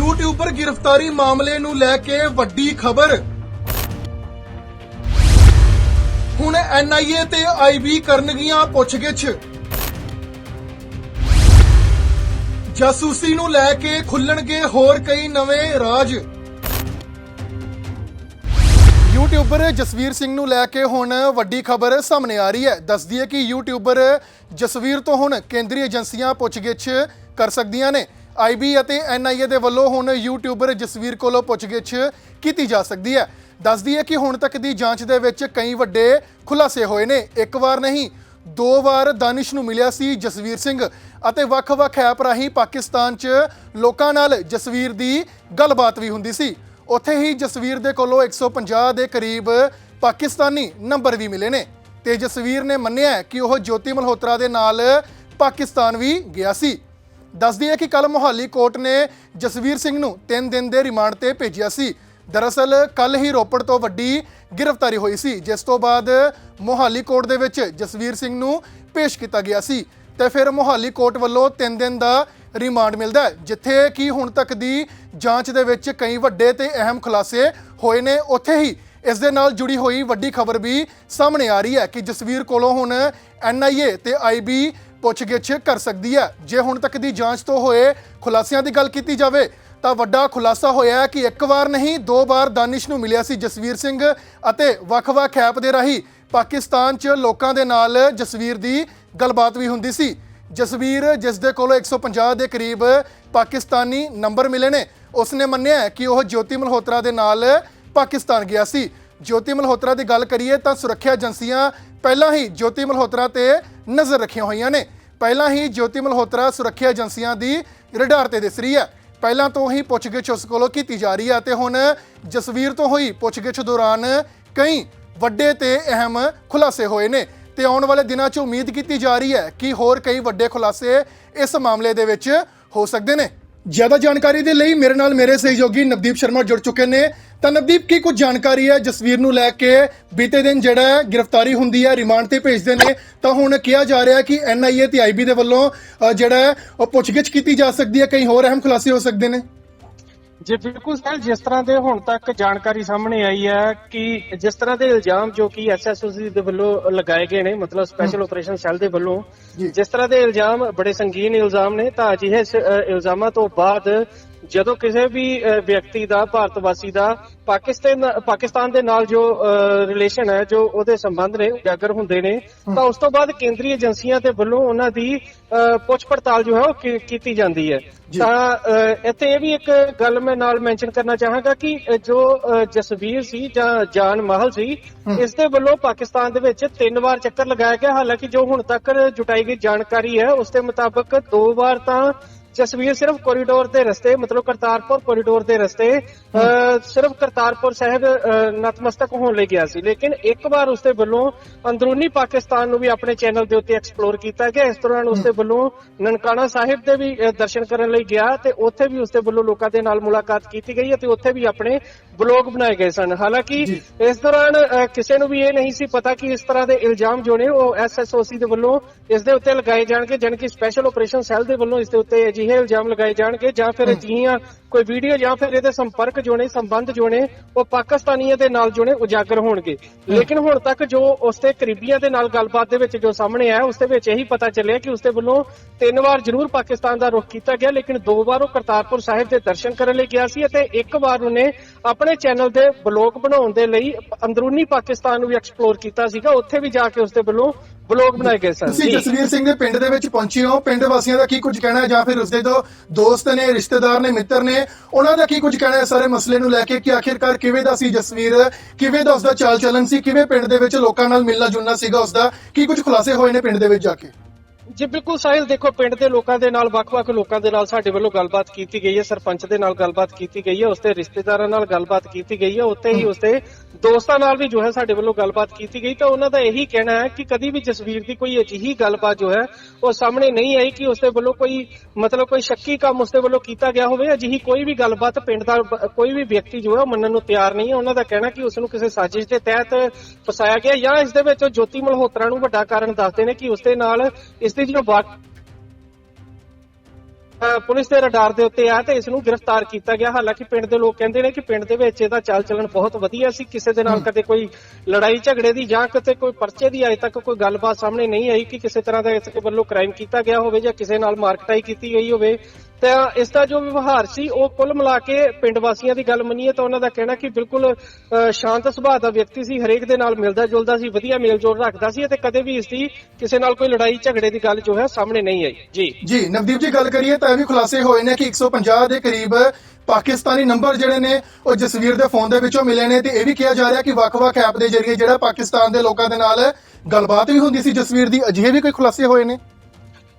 YouTuber ਗ੍ਰਿਫਤਾਰੀ ਮਾਮਲੇ ਨੂੰ ਲੈ ਕੇ ਵੱਡੀ ਖਬਰ। ਹੁਣ ਐਨਆਈਏ ਤੇ ਆਈਬੀ ਕਰਨਗੀਆਂ ਪੁੱਛਗਿੱਛ। ਜਾਸੂਸੀ ਨੂੰ ਲੈ ਕੇ ਖੁੱਲਣਗੇ ਹੋਰ ਕਈ ਨਵੇਂ ਰਾਜ। ਯੂਟਿਊਬਰ ਜਸਵੀਰ ਸਿੰਘ ਨੂੰ ਲੈ ਕੇ ਹੁਣ ਵੱਡੀ ਖਬਰ ਸਾਹਮਣੇ ਆ ਰਹੀ ਹੈ। ਦੱਸਦੀ ਹੈ ਕਿ ਯੂਟਿਊਬਰ ਜਸਵੀਰ ਤੋਂ ਹੁਣ ਕੇਂਦਰੀ ਏਜੰਸੀਆਂ ਪੁੱਛਗਿੱਛ ਕਰ ਸਕਦੀਆਂ ਨੇ। ਆਈਬੀ ਅਤੇ ਐਨਆਈਏ ਦੇ ਵੱਲੋਂ ਹੁਣ ਯੂਟਿਊਬਰ ਜਸਵੀਰ ਕੋਲੋਂ ਪੁੱਛਗਿੱਛ ਕੀਤੀ ਜਾ ਸਕਦੀ ਹੈ। ਦੱਸਦੀ ਹੈ ਕਿ ਹੁਣ ਤੱਕ ਦੀ ਜਾਂਚ ਦੇ ਵਿੱਚ ਕਈ ਵੱਡੇ ਖੁਲਾਸੇ ਹੋਏ ਨੇ। ਇੱਕ ਵਾਰ ਨਹੀਂ, ਦੋ ਵਾਰ ਦਾਨਿਸ਼ ਨੂੰ ਮਿਲਿਆ ਸੀ ਜਸਵੀਰ ਸਿੰਘ ਅਤੇ ਵੱਖ-ਵੱਖ ਐਪ ਰਾਹੀਂ ਪਾਕਿਸਤਾਨ 'ਚ ਲੋਕਾਂ ਨਾਲ ਜਸਵੀਰ ਦੀ ਗੱਲਬਾਤ ਵੀ ਹੁੰਦੀ ਸੀ। ਉੱਥੇ ਹੀ ਜਸਵੀਰ ਦੇ ਕੋਲੋਂ 150 ਦੇ ਕਰੀਬ ਪਾਕਿਸਤਾਨੀ ਨੰਬਰ ਵੀ ਮਿਲੇ ਨੇ ਤੇ ਜਸਵੀਰ ਨੇ ਮੰਨਿਆ ਕਿ ਉਹ ਜੋਤੀ ਮਲਹੋਤਰਾ ਦੇ ਨਾਲ ਪਾਕਿਸਤਾਨ ਵੀ ਗਿਆ ਸੀ। ਦੱਸਦੀ ਹੈ ਕਿ ਕੱਲ ਮੁਹਾਲੀ ਕੋਰਟ ਨੇ ਜਸਵੀਰ ਸਿੰਘ ਨੂੰ 3 ਦਿਨ ਦੇ ਰਿਮਾਂਡ ਤੇ ਭੇਜਿਆ ਸੀ। ਦਰਅਸਲ ਕੱਲ ਹੀ ਰੋਪੜ ਤੋਂ ਵੱਡੀ ਗ੍ਰਿਫਤਾਰੀ ਹੋਈ ਸੀ, ਜਿਸ ਤੋਂ ਬਾਅਦ ਮੁਹਾਲੀ ਕੋਰਟ ਦੇ ਵਿੱਚ ਜਸਵੀਰ ਸਿੰਘ ਨੂੰ ਪੇਸ਼ ਕੀਤਾ ਗਿਆ ਸੀ ਤੇ ਫਿਰ ਮੁਹਾਲੀ ਕੋਰਟ ਵੱਲੋਂ 3 ਦਿਨ ਦਾ ਰਿਮਾਂਡ ਮਿਲਦਾ ਹੈ, ਜਿੱਥੇ ਕਿ ਹੁਣ ਤੱਕ ਦੀ ਜਾਂਚ ਦੇ ਵਿੱਚ ਕਈ ਵੱਡੇ ਤੇ ਅਹਿਮ ਖੁਲਾਸੇ ਹੋਏ ਨੇ। ਉੱਥੇ ਹੀ ਇਸ ਦੇ ਨਾਲ ਜੁੜੀ ਹੋਈ ਵੱਡੀ ਖਬਰ ਵੀ ਸਾਹਮਣੇ ਆ ਰਹੀ ਹੈ ਕਿ ਜਸਵੀਰ ਕੋਲੋਂ ਹੁਣ ਐਨਆਈਏ ਤੇ ਆਈਬੀ ਪੁੱਛਗਿੱਛ ਕਰ ਸਕਦੀ ਹੈ। ਜੇ ਹੁਣ ਤੱਕ ਦੀ ਜਾਂਚ ਤੋਂ ਹੋਏ ਖੁਲਾਸਿਆਂ ਦੀ ਗੱਲ ਕੀਤੀ ਜਾਵੇ, ਤਾਂ ਵੱਡਾ ਖੁਲਾਸਾ ਹੋਇਆ ਕਿ ਇੱਕ ਵਾਰ ਨਹੀਂ, ਦੋ ਵਾਰ ਦਾਨਿਸ਼ ਨੂੰ ਮਿਲਿਆ ਸੀ ਜਸਵੀਰ ਸਿੰਘ ਅਤੇ ਵੱਖ-ਵੱਖ ਐਪ ਦੇ ਰਾਹੀਂ ਪਾਕਿਸਤਾਨ 'ਚ ਲੋਕਾਂ ਦੇ ਨਾਲ ਜਸਵੀਰ ਦੀ ਗੱਲਬਾਤ ਵੀ ਹੁੰਦੀ ਸੀ। ਜਸਵੀਰ, ਜਿਸ ਦੇ ਕੋਲੋਂ 150 ਦੇ ਕਰੀਬ ਪਾਕਿਸਤਾਨੀ ਨੰਬਰ ਮਿਲੇ ਨੇ, ਉਸਨੇ ਮੰਨਿਆ ਕਿ ਉਹ ਜੋਤੀ ਮਲਹੋਤਰਾ ਦੇ ਨਾਲ ਪਾਕਿਸਤਾਨ ਗਿਆ ਸੀ। ਜੋਤੀ ਮਲਹੋਤਰਾ ਦੀ ਗੱਲ ਕਰੀਏ ਤਾਂ ਸੁਰੱਖਿਆ ਏਜੰਸੀਆਂ ਪਹਿਲਾਂ ਹੀ ਜੋਤੀ ਮਲਹੋਤਰਾ ਤੇ ਨਜ਼ਰ ਰੱਖੀਆਂ ਹੋਈਆਂ ਨੇ। ਪਹਿਲਾਂ ਹੀ ਜੋਤੀ ਮਲਹੋਤਰਾ ਸੁਰੱਖਿਆ ਏਜੰਸੀਆਂ ਦੀ ਰਡਾਰ ਤੇ ਦਿਸ ਰਹੀ ਹੈ। ਪਹਿਲਾਂ ਤੋਂ ਹੀ ਪੁੱਛਗਿੱਛ ਉਸ ਕੋਲੋਂ ਕੀਤੀ ਜਾ ਰਹੀ ਹੈ ਤੇ ਹੁਣ ਜਸਵੀਰ ਤੋਂ ਹੋਈ ਪੁੱਛਗਿੱਛ ਦੌਰਾਨ ਕਈ ਵੱਡੇ ਤੇ ਅਹਿਮ ਖੁਲਾਸੇ ਹੋਏ ਨੇ ਤੇ ਆਉਣ ਵਾਲੇ ਦਿਨਾਂ 'ਚ ਉਮੀਦ ਕੀਤੀ ਜਾ ਰਹੀ ਹੈ ਕਿ ਹੋਰ ਕਈ ਵੱਡੇ ਖੁਲਾਸੇ ਇਸ ਮਾਮਲੇ ਦੇ ਵਿੱਚ ਹੋ ਸਕਦੇ ਨੇ। ਜ਼ਿਆਦਾ ਜਾਣਕਾਰੀ ਦੇ ਲਈ ਮੇਰੇ ਨਾਲ ਮੇਰੇ ਸਹਿਯੋਗੀ ਨਵਦੀਪ ਸ਼ਰਮਾ ਜੁੜ ਚੁੱਕੇ ਨੇ। ਤਾਂ ਨਵਦੀਪ, ਕੀ ਕੁਝ ਜਾਣਕਾਰੀ ਹੈ ਜਸਵੀਰ ਨੂੰ ਲੈ ਕੇ? ਬੀਤੇ ਦਿਨ ਜਿਹੜਾ ਗ੍ਰਿਫਤਾਰੀ ਹੁੰਦੀ ਹੈ, ਰਿਮਾਂਡ ਤੇ ਭੇਜਦੇ ਨੇ। ਤਾਂ ਹੁਣ ਕਿਹਾ ਜਾ ਰਿਹਾ ਹੈ ਕਿ ਐਨਆਈਏ ਤੇ ਆਈਬੀ ਦੇ ਵੱਲੋਂ ਜਿਹੜਾ ਉਹ ਪੁੱਛਗਿੱਛ ਕੀਤੀ ਜਾ ਸਕਦੀ ਹੈ। ਕਈ ਹੋਰ ਅਹਿਮ ਖੁਲਾਸੇ ਹੋ ਸਕਦੇ ਨੇ। ਜੀ ਬਿਲਕੁਲ ਸਰ ਜਿਸ ਤਰ੍ਹਾਂ ਦੇ ਹੁਣ ਤੱਕ ਜਾਣਕਾਰੀ ਸਾਹਮਣੇ ਆਈ ਹੈ ਕਿ ਜਿਸ ਤਰ੍ਹਾਂ ਦੇ ਇਲਜ਼ਾਮ ਜੋ ਕਿ ਐਸਐਸਓਸੀ ਦੇ ਵੱਲੋਂ ਲਗਾਏ ਗਏ ਨੇ ਮਤਲਬ ਸਪੈਸ਼ਲ ਆਪਰੇਸ਼ਨ ਸੈੱਲ ਦੇ ਵੱਲੋਂ। ਜਿਸ ਤਰ੍ਹਾਂ ਦੇ ਇਲਜ਼ਾਮ ਬੜੇ ਸੰਗੀਨ ਇਲਜ਼ਾਮ ਨੇ ਤਾਂ ਅਜਿਹੇ ਇਲਜ਼ਾਮਾਂ ਤੋਂ ਬਾਅਦ ਜਦੋਂ ਕਿਸੇ ਵੀ ਵਿਅਕਤੀ ਦਾ ਭਾਰਤ ਵਾਸੀ ਦਾ ਪਾਕਿਸਤਾਨ ਪਾਕਿਸਤਾਨ ਦੇ ਨਾਲ ਜੋ ਰਿਲੇਸ਼ਨ ਹੈ ਜੋ ਉਹਦੇ ਸੰਬੰਧ ਨੇ ਉਜਾਗਰ ਹੁੰਦੇ ਨੇ ਤਾਂ ਉਸ ਤੋਂ ਬਾਅਦ ਕੇਂਦਰੀ ਏਜੰਸੀਆਂ ਦੇ ਵੱਲੋਂ ਉਹਨਾਂ ਦੀ ਪੁੱਛ ਪੜਤਾਲ ਜੋ ਹੈ ਉਹ ਕੀਤੀ ਜਾਂਦੀ ਹੈ। ਤਾਂ ਇੱਥੇ ਇਹ ਵੀ ਇੱਕ ਗੱਲ ਮੈਂ ਨਾਲ ਮੈਂਸ਼ਨ ਕਰਨਾ ਚਾਹਾਂਗਾ ਕਿ ਜੋ ਜਸਵੀਰ ਸੀ ਜਾਂ ਜਾਨ ਮਹਲ ਸੀ ਇਸ ਦੇ ਵੱਲੋਂ ਪਾਕਿਸਤਾਨ ਦੇ ਵਿੱਚ ਤਿੰਨ ਵਾਰ ਚੱਕਰ ਲਗਾਇਆ ਗਿਆ। ਹਾਲਾਂਕਿ ਜੋ ਹੁਣ ਤੱਕ ਜੁਟਾਈ ਗਈ ਜਾਣਕਾਰੀ ਹੈ ਉਸ ਦੇ ਮੁਤਾਬਕ ਦੋ ਵਾਰ ਤਾਂ ਜਸਵੀਰ ਸਿਰਫ ਕੋਰੀਡੋਰ ਦੇ ਰਸਤੇ ਮਤਲਬ ਕਰਤਾਰਪੁਰ ਕੋਰੀਡੋਰ ਦੇ ਰਸਤੇ ਸਿਰਫ ਕਰਤਾਰਪੁਰ ਸਾਹਿਬ ਨਤਮਸਤਕ ਹੋਣ ਲਈ ਗਿਆ ਸੀ। ਲੇਕਿਨ ਇੱਕ ਵਾਰ ਉਸ ਦੇ ਵੱਲੋਂ ਅੰਦਰੂਨੀ ਪਾਕਿਸਤਾਨ ਨੂੰ ਵੀ ਆਪਣੇ ਚੈਨਲ ਦੇ ਉੱਤੇ ਐਕਸਪਲੋਰ ਕੀਤਾ ਗਿਆ। ਇਸ ਦੌਰਾਨ ਉਸ ਦੇ ਵੱਲੋਂ ਨਨਕਾਣਾ ਸਾਹਿਬ ਦੇ ਵੀ ਦਰਸ਼ਨ ਕਰਨ ਲਈ ਗਿਆ ਤੇ ਉੱਥੇ ਵੀ ਉਸ ਦੇ ਵੱਲੋਂ ਲੋਕਾਂ ਦੇ ਨਾਲ ਮੁਲਾਕਾਤ ਕੀਤੀ ਗਈ ਅਤੇ ਉੱਥੇ ਵੀ ਆਪਣੇ ਬਲੌਗ ਬਣਾਏ ਗਏ ਸਨ ਹਾਲਾਂਕਿ। ਇਸ ਦੌਰਾਨ ਕਿਸੇ ਨੂੰ ਵੀ ਇਹ ਨਹੀਂ ਸੀ ਪਤਾ ਕਿ ਇਸ ਤਰ੍ਹਾਂ ਦੇ ਇਲਜ਼ਾਮ ਜੋ ਨੇ ਉਹ ਐਸਐਸਓਸੀ ਦੇ ਵੱਲੋਂ ਇਸ ਦੇ ਉੱਤੇ ਲਗਾਏ ਜਾਣਗੇ ਜਾਣੀ ਕਿ ਸਪੈਸ਼ਲ ਆਪਰੇਸ਼ਨ ਸੈੱਲ ਦੇ ਵੱਲੋਂ ਇਸ ਦੇ ਉੱਤੇ ਅਜਿਹੇ ਇਲਜ਼ਾਮ ਲਗਾਏ ਜਾਣਗੇ ਜਾਂ ਫਿਰ ਅਜਿਹੀਆਂ ਕੋਈ ਵੀਡੀਓ ਜਾਂ ਫਿਰ ਇਹਦੇ ਸੰਪਰਕ ਜੋ ਨੇ ਸੰਬੰਧ ਜੋ ਨੇ ਉਹ ਪਾਕਿਸਤਾਨੀਆਂ ਦੇ ਨਾਲ ਜੋ ਨੇ ਉਜਾਗਰ ਹੋਣਗੇ। ਲੇਕਿਨ ਹੁਣ ਤੱਕ ਜੋ ਉਸ ਦੇ ਕਰੀਬੀਆਂ ਦੇ ਨਾਲ ਗੱਲਬਾਤ ਦੇ ਵਿੱਚ ਜੋ ਸਾਹਮਣੇ ਆਇਆ ਉਸ ਦੇ ਵਿੱਚ ਇਹੀ ਪਤਾ ਚੱਲਿਆ ਕਿ ਉਸ ਦੇ ਵੱਲੋਂ ਤਿੰਨ ਵਾਰ ਜ਼ਰੂਰ ਪਾਕਿਸਤਾਨ ਦਾ ਰੁਖ ਕੀਤਾ ਗਿਆ ਲੇਕਿਨ ਦੋ ਵਾਰ ਉਹ ਕਰਤਾਰਪੁਰ ਸਾਹਿਬ ਦੇ ਦਰਸ਼ਨ ਕਰਨ ਲਈ ਗਿਆ ਸੀ ਅਤੇ ਇੱਕ ਵਾਰ ਉਹਨੇ ਆਪਣੇ ਚੈਨਲ ਦੇ ਬਲੌਗ ਬਣਾਉਣ ਦੇ ਲਈ ਅੰਦਰੂਨੀ ਪਾਕਿਸਤਾਨ ਨੂੰ ਵੀ ਐਕਸਪਲੋਰ ਕੀਤਾ ਸੀਗਾ। ਉੱਥੇ ਵੀ ਜਾ ਕੇ ਉਸ ਦੇ ਵੱਲੋਂ ਬਲੌਗ ਬਣਾਏ ਗਏ ਸਨ। ਤੁਸੀਂ ਜਸਵੀਰ ਸਿੰਘ ਦੇ ਪਿੰਡ ਦੇ ਵਿੱਚ ਪਹੁੰਚੇ ਹੋ ਪਿੰਡ ਵਾਸੀਆਂ ਦਾ ਕੀ ਕੁਝ ਕਹਿਣਾ ਹੈ? ਜਾਂ ਫਿਰ ਉਸਦੇ ਜੋ ਦੋਸਤ ਨੇ ਰਿਸ਼ਤੇਦਾਰ ਨੇ ਮਿੱਤਰ ਨੇ ਉਹਨਾਂ ਦਾ ਕੀ ਕੁਝ ਕਹਿਣਾ ਹੈ ਸਾਰੇ ਮਸਲੇ ਨੂੰ ਲੈ ਕੇ? ਕਿ ਆਖਿਰਕਾਰ ਕਿਵੇਂ ਦਾ ਸੀ ਜਸਵੀਰ? ਕਿਵੇਂ ਦਾ ਉਸਦਾ ਚਾਲ ਚੱਲਨ ਸੀ? ਕਿਵੇਂ ਪਿੰਡ ਦੇ ਵਿੱਚ ਲੋਕਾਂ ਨਾਲ ਮਿਲਣਾ ਜੁਲਣਾ ਸੀਗਾ ਉਸਦਾ? ਕੀ ਕੁਝ ਖੁਲਾਸੇ ਹੋਏ ਨੇ ਪਿੰਡ ਦੇ ਵਿੱਚ ਜਾ ਕੇ? ਜੀ ਬਿਲਕੁਲ ਸਾਹਿਲ ਦੇਖੋ ਪਿੰਡ ਦੇ ਲੋਕਾਂ ਦੇ ਨਾਲ ਵੱਖ-ਵੱਖ ਲੋਕਾਂ ਦੇ ਨਾਲ ਸਾਡੇ ਵੱਲੋਂ ਗੱਲਬਾਤ ਕੀਤੀ ਗਈ ਹੈ। ਸਰਪੰਚ ਦੇ ਨਾਲ ਗੱਲਬਾਤ ਕੀਤੀ ਗਈ ਹੈ। ਉਸਦੇ ਰਿਸ਼ਤੇਦਾਰਾਂ ਨਾਲ ਗੱਲਬਾਤ ਕੀਤੀ ਗਈ ਹੈ। ਉੱਤੇ ਹੀ। ਉਸਦੇ ਦੋਸਤਾਂ ਨਾਲ ਵੀ ਜੋ ਹੈ ਸਾਡੇ ਵੱਲੋਂ ਗੱਲਬਾਤ ਕੀਤੀ ਗਈ ਤਾਂ ਉਹਨਾਂ ਦਾ ਇਹੀ ਕਹਿਣਾ ਹੈ ਕਿ ਕਦੀ ਵੀ ਜਸਵੀਰ ਦੀ ਕੋਈ ਅਜਿਹੀ ਗੱਲਬਾਤ ਜੋ ਹੈ ਉਹ ਸਾਹਮਣੇ ਨਹੀਂ ਆਈ ਕਿ ਉਸਦੇ ਵੱਲੋਂ ਕੋਈ ਮਤਲਬ ਕੋਈ ਸ਼ੱਕੀ ਕੰਮ ਉਸਦੇ ਵੱਲੋਂ ਕੀਤਾ ਗਿਆ ਹੋਵੇ। ਅਜਿਹੀ ਕੋਈ ਵੀ ਗੱਲਬਾਤ ਪਿੰਡ ਦਾ, ਕੋਈ ਵੀ ਵਿਅਕਤੀ ਜੋ ਹੈ ਮੰਨਣ ਨੂੰ ਤਿਆਰ ਨਹੀਂ ਹੈ। ਉਹਨਾਂ ਦਾ ਕਹਿਣਾ ਕਿ ਉਸ ਨੂੰ ਕਿਸੇ ਸਾਜ਼ਿਸ਼ ਦੇ ਤਹਿਤ ਫਸਾਇਆ ਗਿਆ ਜਾਂ ਇਸ ਦੇ ਵਿੱਚ ਉਹ ਜੋਤੀ ਮਲਹੋਤਰਾ ਨੂੰ ਵੱਡਾ ਕਾਰਨ ਦੱਸਦੇ ਨੇ ਕਿ ਉਸਦੇ ਨਾਲ ਇਸ ਦੀ ਜੋ ਪੁਲਿਸ ਦੇ ਰਡਾਰ ਦੇ ਉੱਤੇ ਆ ਤੇ ਇਸ ਨੂੰ ਗ੍ਰਿਫਤਾਰ ਕੀਤਾ ਗਿਆ। ਹਾਲਾਂਕਿ ਪਿੰਡ ਦੇ ਲੋਕ ਕਹਿੰਦੇ ਨੇ ਕਿ ਪਿੰਡ ਦੇ ਵਿੱਚ ਇਹਦਾ ਚਾਲ ਚੱਲਣ ਬਹੁਤ ਵਧੀਆ ਸੀ। ਕਿਸੇ ਦੇ ਨਾਲ ਕਦੇ ਕੋਈ ਲੜਾਈ ਝਗੜੇ ਦੀ ਜਾਂ ਕਿਤੇ ਕੋਈ ਪਰਚੇ ਦੀ ਅਜੇ ਤੱਕ ਕੋਈ ਗੱਲਬਾਤ ਸਾਹਮਣੇ ਨਹੀਂ ਆਈ ਕਿ ਕਿਸੇ ਤਰ੍ਹਾਂ ਦਾ ਇਸ ਵੱਲੋਂ ਕ੍ਰਾਈਮ ਕੀਤਾ ਗਿਆ ਹੋਵੇ ਜਾਂ ਕਿਸੇ ਨਾਲ ਮਾਰਕਟਾਈ ਕੀਤੀ ਗਈ ਹੋਵੇ। ਤਾਂ ਇਸ ਦਾ ਜੋ ਵਿਵਹਾਰ ਸੀ, ਉਹ ਕੁੱਲ ਮਿਲਾ ਕੇ ਪਿੰਡ ਵਾਸੀਆਂ ਦੀ ਗੱਲ ਮੰਨੀਏ ਤਾਂ ਉਹਨਾਂ ਦਾ ਕਹਿਣਾ ਕਿ ਬਿਲਕੁਲ ਸ਼ਾਂਤ ਸੁਭਾਅ ਦਾ ਵਿਅਕਤੀ ਸੀ, ਹਰੇਕ ਦੇ ਨਾਲ ਮਿਲਦਾ ਜੁਲਦਾ ਸੀ, ਵਧੀਆ ਮੇਲ ਰੱਖਦਾ ਸੀ ਤੇ ਕਦੇ ਵੀ ਇਸ ਦੀ ਕਿਸੇ ਨਾਲ ਕੋਈ ਲੜਾਈ ਝਗੜੇ ਦੀ ਗੱਲ ਜੋ ਹੈ ਸਾਹਮਣੇ ਨਹੀਂ ਆਈ। ਜੀ। ਜੀ, ਨਵਦੀਪ ਜੀ ਗੱਲ ਕਰੀਏ ਤਾਂ ਇਹ ਵੀ ਖੁਲਾਸੇ ਹੋਏ ਨੇ ਕਿ 150 ਦੇ ਕਰੀਬ ਪਾਕਿਸਤਾਨੀ ਨੰਬਰ ਜਿਹੜੇ ਨੇ, ਉਹ ਜਸਵੀਰ ਦੇ ਫੋਨ ਦੇ ਵਿੱਚੋਂ ਮਿਲੇ ਨੇ ਤੇ ਇਹ ਵੀ ਕਿਹਾ ਜਾ ਰਿਹਾ ਕਿ ਵੱਖ-ਵੱਖ ਐਪ ਦੇ ਜ਼ਰੀਏ ਜਿਹੜਾ ਪਾਕਿਸਤਾਨ ਦੇ ਲੋਕਾਂ ਦੇ ਨਾਲ ਗੱਲਬਾਤ ਵੀ ਹੁੰਦੀ ਸੀ ਜਸਵੀਰ ਦੀ, ਅਜਿਹੇ ਵੀ ਕੋਈ ਖੁਲਾਸੇ ਹੋਏ ਨੇ?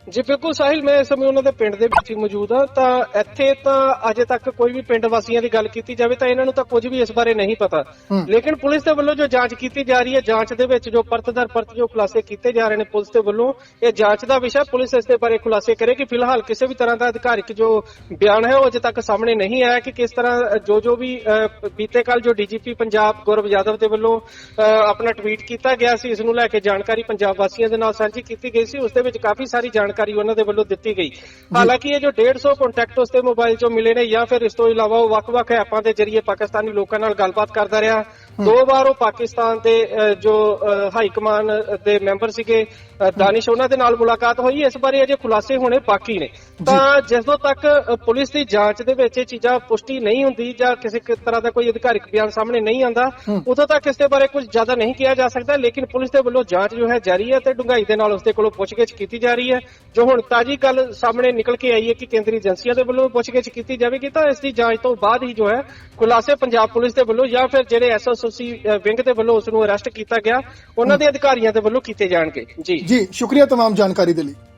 ਜੀ ਬਿਲਕੁਲ ਸਾਹਿਲ ਮੈਂ ਇਸ ਸਮੇਂ ਉਹਨਾਂ ਦੇ ਪਿੰਡ ਦੇ ਵਿੱਚ ਹੀ ਮੌਜੂਦ ਹਾਂ ਤਾਂ ਇੱਥੇ ਤਾਂ ਅਜੇ ਤੱਕ ਕੋਈ ਵੀ ਪਿੰਡ ਵਾਸੀਆਂ ਦੀ ਗੱਲ ਕੀਤੀ ਜਾਵੇ ਤਾਂ ਇਹਨਾਂ ਨੂੰ ਤਾਂ ਕੁਝ ਵੀ ਇਸ ਬਾਰੇ ਨਹੀਂ ਪਤਾ। ਲੇਕਿਨ ਪੁਲਿਸ ਦੇ ਵੱਲੋਂ ਜੋ ਜਾਂਚ ਕੀਤੀ ਜਾ ਰਹੀ ਹੈ ਜਾਂਚ ਦੇ ਵਿੱਚ ਜੋ ਪਰਤ ਦਰ ਪਰਤ ਜੋ ਖੁਲਾਸੇ ਕੀਤੇ ਜਾ ਰਹੇ ਨੇ ਪੁਲਿਸ ਦੇ ਵੱਲੋਂ ਇਹ ਜਾਂਚ ਦਾ ਵਿਸ਼ਾ ਪੁਲਿਸ ਇਸ ਦੇ ਬਾਰੇ ਖੁਲਾਸੇ ਕਰੇਗੀ। ਫਿਲਹਾਲ ਕਿਸੇ ਵੀ ਤਰ੍ਹਾਂ ਦਾ ਅਧਿਕਾਰਿਕ ਜੋ ਬਿਆਨ ਹੈ ਉਹ ਅਜੇ ਤੱਕ ਸਾਹਮਣੇ ਨਹੀਂ ਆਇਆ ਕਿ ਕਿਸ ਤਰ੍ਹਾਂ ਜੋ ਜੋ ਵੀ ਬੀਤੇ ਕੱਲ ਜੋ ਡੀਜੀਪੀ ਪੰਜਾਬ ਗੌਰਵ ਯਾਦਵ ਦੇ ਵੱਲੋਂ ਆਪਣਾ ਟਵੀਟ ਕੀਤਾ ਗਿਆ ਸੀ ਇਸ ਨੂੰ ਲੈ ਕੇ ਜਾਣਕਾਰੀ ਪੰਜਾਬ ਵਾਸੀਆਂ ਦੇ ਨਾਲ ਸਾਂਝੀ ਕੀਤੀ ਗਈ ਸੀ। ਉਸ ਦੇ ਵਿੱਚ ਕਾਫੀ ਸਾਰੀ ਜਾਣਕਾਰੀ ਉਹਨਾਂ ਦੇ ਵੱਲੋਂ ਦਿੱਤੀ ਗਈ। ਹਾਲਾਂਕਿ ਇਹ ਜੋ 150 ਕੰਟੈਕਟ ਉਸ ਦੇ ਮੋਬਾਈਲ 'ਚੋਂ ਮਿਲੇ ਨੇ ਜਾਂ ਫਿਰ ਇਸ ਤੋਂ ਇਲਾਵਾ ਉਹ ਵੱਖ-ਵੱਖ ਐਪਾਂ ਦੇ ਜ਼ਰੀਏ ਪਾਕਿਸਤਾਨੀ ਲੋਕਾਂ ਨਾਲ ਗੱਲਬਾਤ ਕਰਦਾ ਰਿਹਾ। ਦੋ ਵਾਰ ਉਹ ਪਾਕਿਸਤਾਨ ਦੇ ਜੋ ਹਾਈ ਕਮਾਨ ਦੇ ਮੈਂਬਰ ਸੀਗੇ ਦਾਨਿਸ਼ ਉਹਨਾਂ ਦੇ ਨਾਲ ਮੁਲਾਕਾਤ ਹੋਈ। ਇਸ ਬਾਰੇ ਅਜੇ ਖੁਲਾਸੇ ਹੋਣੇ ਬਾਕੀ ਨੇ। ਤਾਂ ਜਦੋਂ ਤੱਕ ਪੁਲਿਸ ਦੀ ਜਾਂਚ ਦੇ ਵਿੱਚ ਇਹ ਚੀਜ਼ਾਂ ਪੁਸ਼ਟੀ ਨਹੀਂ ਹੁੰਦੀ ਜਾਂ ਕਿਸੇ ਤਰ੍ਹਾਂ ਦਾ ਕੋਈ ਅਧਿਕਾਰਿਕ ਬਿਆਨ ਸਾਹਮਣੇ ਨਹੀਂ ਆਂਦਾ ਉਦੋਂ ਤੱਕ ਇਸ ਦੇ ਬਾਰੇ ਕੁਝ ਜ਼ਿਆਦਾ ਨਹੀਂ ਕਿਹਾ ਜਾ ਸਕਦਾ। ਲੇਕਿਨ ਪੁਲਿਸ ਦੇ ਵੱਲੋਂ ਜਾਂਚ ਜੋ ਹੈ ਜਾਰੀ ਹੈ ਤੇ ਡੂੰਘਾਈ ਦੇ ਨਾਲ ਉਸ ਦੇ ਕੋਲੋਂ ਪੁੱਛਗਿੱਛ ਕੀਤੀ ਜਾ ਰਹੀ ਹੈ। ਜੋ ਹੁਣ ਤਾਜੀ ਗੱਲ ਸਾਹਮਣੇ ਨਿਕਲ ਕੇ ਆਈ ਹੈ ਕਿ ਕੇਂਦਰੀ ਏਜੰਸੀਆਂ ਦੇ ਵੱਲੋਂ ਪੁੱਛਗਿੱਛ ਕੀਤੀ ਜਾਵੇਗੀ ਤਾਂ ਇਸ ਦੀ ਜਾਂਚ ਤੋਂ ਬਾਅਦ ਹੀ ਜੋ ਹੈ ਖੁਲਾਸੇ ਪੰਜਾਬ ਪੁਲਿਸ ਦੇ ਵੱਲੋਂ ਜਾਂ ਫਿਰ ਜਿਹੜੇ ਐਸਐਸਓਸੀ ਵਿੰਗ ਦੇ ਵੱਲੋਂ ਉਸ ਨੂੰ ਅਰੈਸਟ ਕੀਤਾ ਗਿਆ ਉਹਨਾਂ ਦੇ ਅਧਿਕਾਰੀਆਂ ਦੇ ਵੱਲੋਂ ਕੀਤੇ ਜਾਣਗੇ ਜੀ ਜੀ ਸ਼ੁਕਰੀਆ तमाम ਜਾਣਕਾਰੀ ਦੇ ਲਈ